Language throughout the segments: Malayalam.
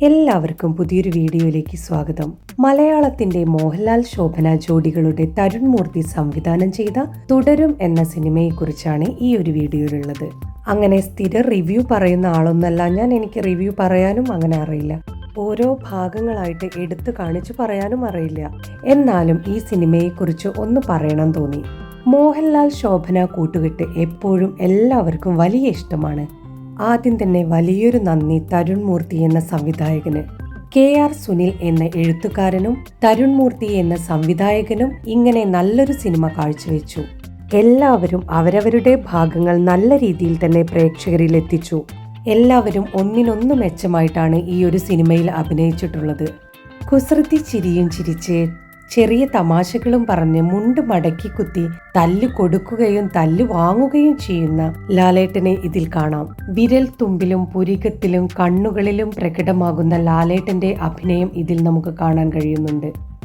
എല്ലാവർക്കും പുതിയൊരു വീഡിയോയിലേക്ക് സ്വാഗതം. മലയാളത്തിന്റെ മോഹൻലാൽ ശോഭന ജോഡികളുടെ തരുൺ മൂർത്തി സംവിധാനം ചെയ്ത തുടരും എന്ന സിനിമയെക്കുറിച്ചാണ് ഈ ഒരു വീഡിയോയിലുള്ളത്. അങ്ങനെ സ്ഥിര റിവ്യൂ പറയുന്ന ആളൊന്നല്ല. ഞാൻ എനിക്ക് റിവ്യൂ പറയാനും അങ്ങനെ അറിയില്ല. ഓരോ ഭാഗങ്ങളായിട്ട് എടുത്തു കാണിച്ചു പറയാനും അറിയില്ല. എന്നാലും ഈ സിനിമയെക്കുറിച്ച് ഒന്ന് പറയണം തോന്നി. മോഹൻലാൽ ശോഭന കൂട്ടുകെട്ട് എപ്പോഴും എല്ലാവർക്കും വലിയ ഇഷ്ടമാണ്. ആദ്യം തന്നെ വലിയൊരു നന്ദി തരുൺ മൂർത്തി എന്ന സംവിധായകന്. കെ ആർ സുനിൽ എന്ന എഴുത്തുകാരനും തരുൺ മൂർത്തി എന്ന സംവിധായകനും ഇങ്ങനെ നല്ലൊരു സിനിമ കാഴ്ചവെച്ചു. എല്ലാവരും അവരവരുടെ ഭാഗങ്ങൾ നല്ല രീതിയിൽ തന്നെ പ്രേക്ഷകരിൽ എത്തിച്ചു എല്ലാവരും ഒന്നിനൊന്ന് മെച്ചമായിട്ടാണ് ഈ ഒരു സിനിമയിൽ അഭിനയിച്ചിട്ടുള്ളത്. കുസൃതി ചിരിയും ചിരിച്ച് ചെറിയ തമാശകളും പറഞ്ഞ് മുണ്ട് മടക്കി കുത്തി തല്ല് കൊടുക്കുകയും തല്ല് വാങ്ങുകയും ചെയ്യുന്ന ലാലേട്ടനെ ഇതിൽ കാണാം. വിരൽ തുമ്പിലും പുരികത്തിലും കണ്ണുകളിലും പ്രകടമാകുന്ന ലാലേട്ടന്റെ അഭിനയം ഇതിൽ നമുക്ക് കാണാൻ കഴിയുന്നുണ്ട്.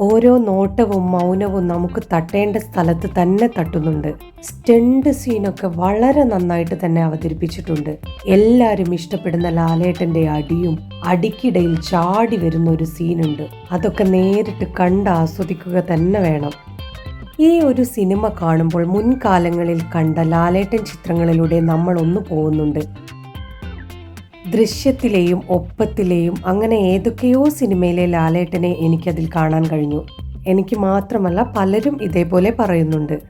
ഓരോ നോട്ടവും മൗനവും നമുക്ക് തട്ടേണ്ട സ്ഥലത്ത് തന്നെ തട്ടുന്നുണ്ട്. സ്റ്റണ്ട് സീനൊക്കെ വളരെ നന്നായിട്ട് തന്നെ അവതരിപ്പിച്ചിട്ടുണ്ട്. എല്ലാരും ഇഷ്ടപ്പെടുന്ന ലാലേട്ടന്റെ അടിയും അടിക്കിടയിൽ ചാടി വരുന്ന ഒരു സീനുണ്ട്. അതൊക്കെ നേരിട്ട് കണ്ട് ആസ്വദിക്കുക തന്നെ വേണം. ഈ ഒരു സിനിമ കാണുമ്പോൾ മുൻകാലങ്ങളിൽ കണ്ട ലാലേട്ടൻ ചിത്രങ്ങളിലൂടെ നമ്മൾ ഒന്ന് പോകുന്നുണ്ട്. ദൃശ്യത്തിലെയും ഒപ്പത്തിലെയും അങ്ങനെ ഏതൊക്കെയോ സിനിമയിലെ ലാലേട്ടനെ എനിക്കതിൽ കാണാൻ കഴിഞ്ഞു. എനിക്ക് മാത്രമല്ല പലരും ഇതേപോലെ പറയുന്നുണ്ട്.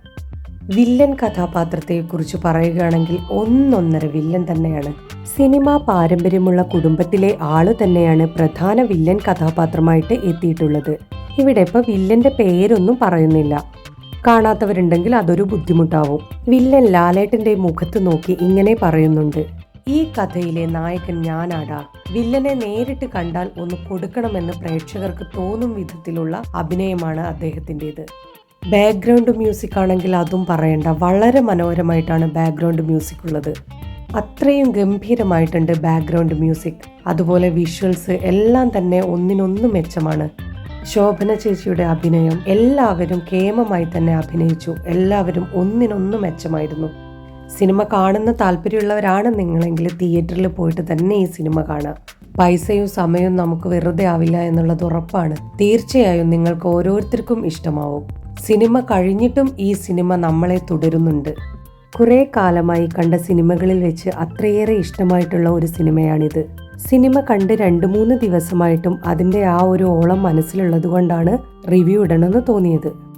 വില്ലൻ കഥാപാത്രത്തെക്കുറിച്ച് പറയുകയാണെങ്കിൽ ഒന്നൊന്നര വില്ലൻ തന്നെയാണ്. സിനിമാ പാരമ്പര്യമുള്ള കുടുംബത്തിലെ ആൾ തന്നെയാണ് പ്രധാന വില്ലൻ കഥാപാത്രമായിട്ട് എത്തിയിട്ടുള്ളത്. ഇവിടെ ഇപ്പൊ വില്ലന്റെ പേരൊന്നും പറയുന്നില്ല. കാണാത്തവരുണ്ടെങ്കിൽ അതൊരു ബുദ്ധിമുട്ടാവും. വില്ലൻ ലാലേട്ടന്റെ മുഖത്ത് നോക്കി ഇങ്ങനെ പറയുന്നുണ്ട്. ഈ കഥയിലെ നായകൻ ഞാനാടാ. വില്ലനെ നേരിട്ട് കണ്ടാൽ ഒന്ന് കൊടുക്കണമെന്ന് പ്രേക്ഷകർക്ക് തോന്നും വിധത്തിലുള്ള അഭിനയമാണ് അദ്ദേഹത്തിന്റെത്. ബാക്ക്ഗ്രൗണ്ട് മ്യൂസിക് ആണെങ്കിൽ അതും പറയണ്ട. വളരെ മനോഹരമായിട്ടാണ് ബാക്ക്ഗ്രൗണ്ട് മ്യൂസിക് ഉള്ളത്. അത്രയും ഗംഭീരമായിട്ടുണ്ട് ബാക്ക്ഗ്രൗണ്ട് മ്യൂസിക്. അതുപോലെ വിഷ്വൽസ് എല്ലാം തന്നെ ഒന്നിനൊന്ന് മെച്ചമാണ്. ശോഭന ചേച്ചിയുടെ അഭിനയം എല്ലാവരും കേമമായി തന്നെ അഭിനയിച്ചു. എല്ലാവരും ഒന്നിനൊന്ന് മെച്ചമായിരുന്നു. സിനിമ കാണുന്ന താല്പര്യമുള്ളവരാണ് നിങ്ങളെങ്കിൽ തിയേറ്ററിൽ പോയിട്ട് തന്നെ ഈ സിനിമ കാണുക. പൈസയും സമയവും നമുക്ക് വെറുതെ ആവില്ല എന്നുള്ളത് ഉറപ്പാണ്. തീർച്ചയായും നിങ്ങൾക്ക് ഓരോരുത്തർക്കും ഇഷ്ടമാവും. സിനിമ കഴിഞ്ഞിട്ടും ഈ സിനിമ നമ്മളെ തുടരുന്നുണ്ട്. കുറേ കാലമായി കണ്ട സിനിമകളിൽ വെച്ച് അത്രയേറെ ഇഷ്ടമായിട്ടുള്ള ഒരു സിനിമയാണിത്. സിനിമ കണ്ട് രണ്ട് മൂന്ന് ദിവസമായിട്ടും അതിന്റെ ആ ഒരു ഓളം മനസ്സിലുള്ളത് കൊണ്ടാണ് റിവ്യൂ ഇടണമെന്ന് തോന്നിയത്.